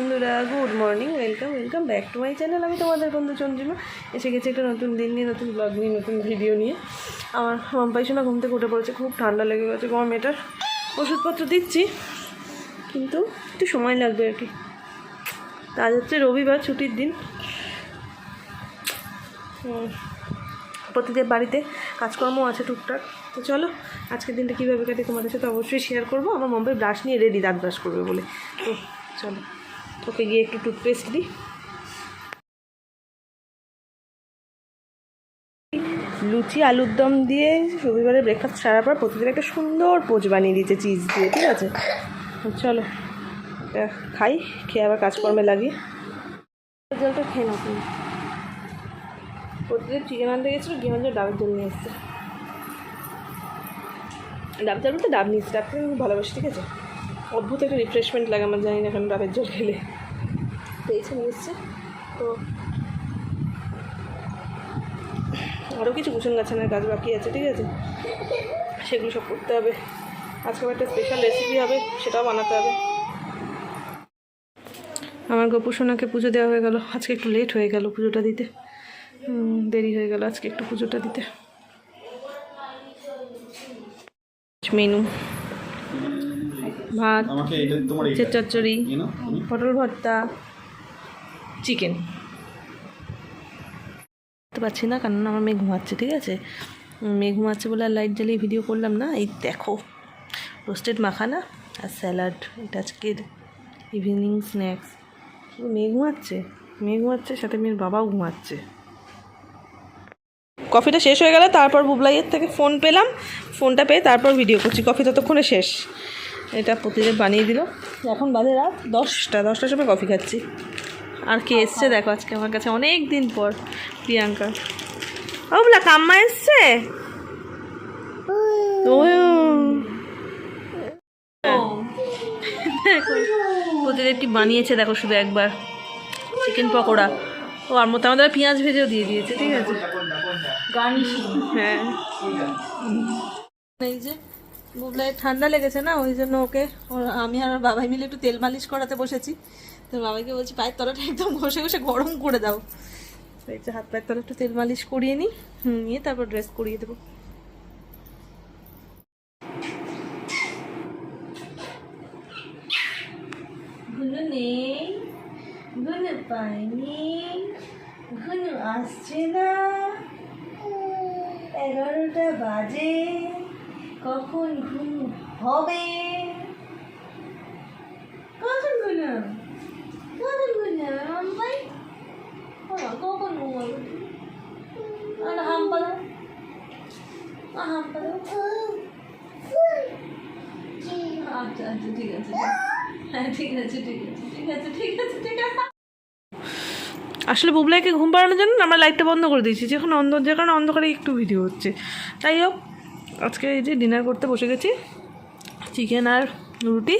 বন্ধুরা good morning welcome welcome back to my channel আমি তোমাদের বন্ধু চন্দ্রিমা এসে গেছে একটা নতুন দিন নিয়ে, নতুন ব্লগ নিয়ে, নতুন ভিডিও নিয়ে। আমার মাম্পাই শোনা ঘুম থেকে উঠে পড়েছে, খুব ঠান্ডা লেগে গেছে। গরমেটার ওষুধপত্র দিচ্ছি, কিন্তু একটু সময় লাগবে আর কি। আজ হচ্ছে রবিবার, ছুটির দিন। প্রতিদের বাড়িতে কাজকর্ম আছে টুকটাক। তো চলো, আজকের দিনটা কীভাবে কাটে তোমাদের সাথে অবশ্যই শেয়ার করব। আমার মাম্পাই ব্রাশ নিয়ে রেডি দাঁত ব্রাশ করবে বলে। তো চলো। ওকে গিয়ে একটু টুথপেস্ট দিই। লুচি, আলুর দম দিয়ে রবিবারে ব্রেকফাস্ট সারার পর প্রতিদিন একটা সুন্দর পোচ বানিয়ে দিয়েছে চিজ দিয়ে, ঠিক আছে? চলো খাই, খেয়ে আবার কাজকর্মে লাগি জলটা খেয়ে নাও তুমি। প্রতিদিন চিকেন আনতে গেছিল, গিয়ে আমাদের ডাবের জল নিয়ে এসছে। ডাব জল বলতে ডাব নিয়েছে ডাবকে ভালোবাসি, ঠিক আছে? অদ্ভুত একটা রিফ্রেশমেন্ট লাগে আমার, জানি না এখন ডাবের জল খেলে। পেয়েছে নিয়ে এসছে। তো আরও কিছু কুসুম গাছানের কাজ বাকি আছে, ঠিক আছে? সেগুলো সব করতে হবে। আজকে একটা স্পেশাল রেসিপি হবে, সেটাও বানাতে হবে। আমার গোপু সোনাকে পুজো দেওয়া হয়ে গেল। আজকে একটু লেট হয়ে গেল পুজোটা দিতে। দেরি হয়ে গেল আজকে একটু পুজোটা দিতে। মেনু ভাত চচ্চড়ি? পটল ভর্তা চিকেন তো পাচ্ছি না কারণ আমার মেয়ে ঘুমাচ্ছে ঠিক আছে? মেয়ে ঘুমাচ্ছে বলে আর লাইট জ্বালিয়ে ভিডিও করলাম না এই দেখো রোস্টেড মাখানা আর স্যালাড এটা আজকের ইভিনিং স্ন্যাক্স মেয়ে ঘুমাচ্ছে মেয়ে ঘুমাচ্ছে সাথে মেয়ের বাবাও ঘুমাচ্ছে। কফিটা শেষ হয়ে গেলে তারপর বুবলাইয়ের থেকে ফোন পেলাম ফোনটা পেয়ে তারপর ভিডিও করছি কফি ততক্ষণে শেষ। এটা প্রতিদিন বানিয়ে দিল। এখন বাজে রাত দশটা দশটার সময় কফি খাচ্ছি। আর কে এসছে দেখো আজকে আমার কাছে অনেক দিন পর প্রিয়াঙ্কা। ও বলা কাম্মা এসছে? প্রতিদিন একটি বানিয়েছে দেখো শুধু একবার। চিকেন পকোড়া। ও আর মতো আমাদের পেঁয়াজ ভেজেও দিয়ে দিয়েছে ঠিক আছে? হ্যাঁ। এই যে বুবলাই ঠান্ডা লেগেছে না, ওই জন্য ওকে আমি আর বাবাই মিলে একটু তেল মালিশ করাতে বসেছি। তো বাবাইকে বলছি, পায়ের তলাটা একদম ঘষে ঘষে গরম করে দাও। তো যে হাত পায়ের তলা একটু তেল মালিশ করিয়ে নিই নিয়ে তারপর ড্রেস করিয়ে দেবো। নেই আসছে না। এগারোটা বাজে। কখন ঘুম হবে? কখন ঘুম কখন ঘুম ভাই কখন ঘুম আর আচ্ছা আচ্ছা ঠিক আছে হ্যাঁ ঠিক আছে ঠিক আছে ঠিক আছে ঠিক আছে ঠিক আছে। আসলে বুবলাইকে ঘুম পাড়ানোর জন্য আমরা লাইটটা বন্ধ করে দিয়েছি যখন অন্ধ যে কারণে অন্ধকারে একটু ভিডিও হচ্ছে। তাই হোক আজকে এই যে ডিনার করতে বসে গেছি চিকেন আর রুটি।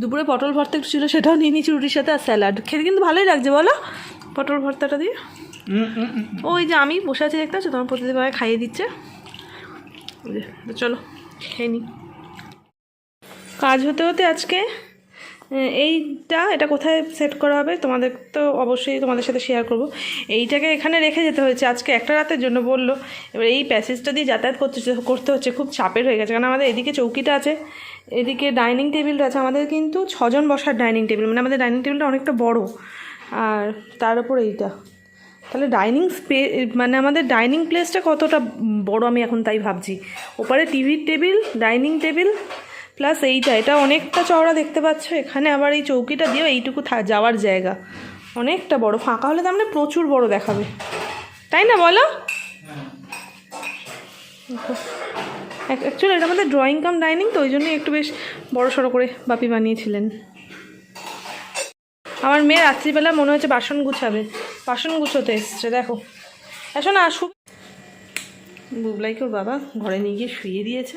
দুপুরে পটল ভর্তা একটু ছিল সেটাও নিয়ে নিয়েছি রুটির সাথে আর স্যালাড খেতে কিন্তু ভালোই লাগছে বলো? পটল ভর্তাটা দিয়ে। ওই যে আমি বসে আছি দেখতে পাচ্ছ তোমার প্রতিদিন ভাবে খাইয়ে দিচ্ছে। চলো খেয়ে নি। কাজ হতে হতে আজকে এইটা, এটা কোথায় সেট করা হবে? তোমাদের তো অবশ্যই তোমাদের সাথে শেয়ার করব। এইটাকে এখানে রেখে যেতে হয়েছে। আজকে একটা রাতের জন্য বলল। এবার এই প্যাসেজটা দিয়ে যাতায়াত করতে করতে হচ্ছে। খুব চাপের হয়ে গেছে। কারণ আমাদের এদিকে চৌকিটা আছে, এদিকে ডাইনিং টেবিলটা আছে। আমাদের কিন্তু ছজন বসার ডাইনিং টেবিল মানে আমাদের ডাইনিং টেবিলটা অনেকটা বড়। আর তার উপর এইটা। তাহলে ডাইনিং স্পে মানে আমাদের ডাইনিং প্লেসটা কতটা বড় আমি এখন তাই ভাবছি। ওপারে টিভির টেবিল ডাইনিং টেবিল প্লাস এইটা, এটা অনেকটা চওড়া দেখতে পাচ্ছ, এখানে আবার এই চৌকিটা দিয়েও এইটুকু যাওয়ার জায়গা। অনেকটা বড়, ফাঁকা হলে তো আমরা প্রচুর বড় দেখাবে। তাই না বলো? অ্যাকচুয়ালি এটা আমাদের ড্রয়িং কাম ডাইনিং তো ওই জন্যই একটু বেশ বড় সড়ো করে বাপি বানিয়েছিলেন। আমার মেয়ে রাত্রিবেলা মনে হচ্ছে বাসন গুছাবে। বাসন গুছোতে এসছে, দেখো। এসো না, আসুক। বুবলাইকে ওর বাবা ঘরে নিয়ে গিয়ে শুয়ে দিয়েছে।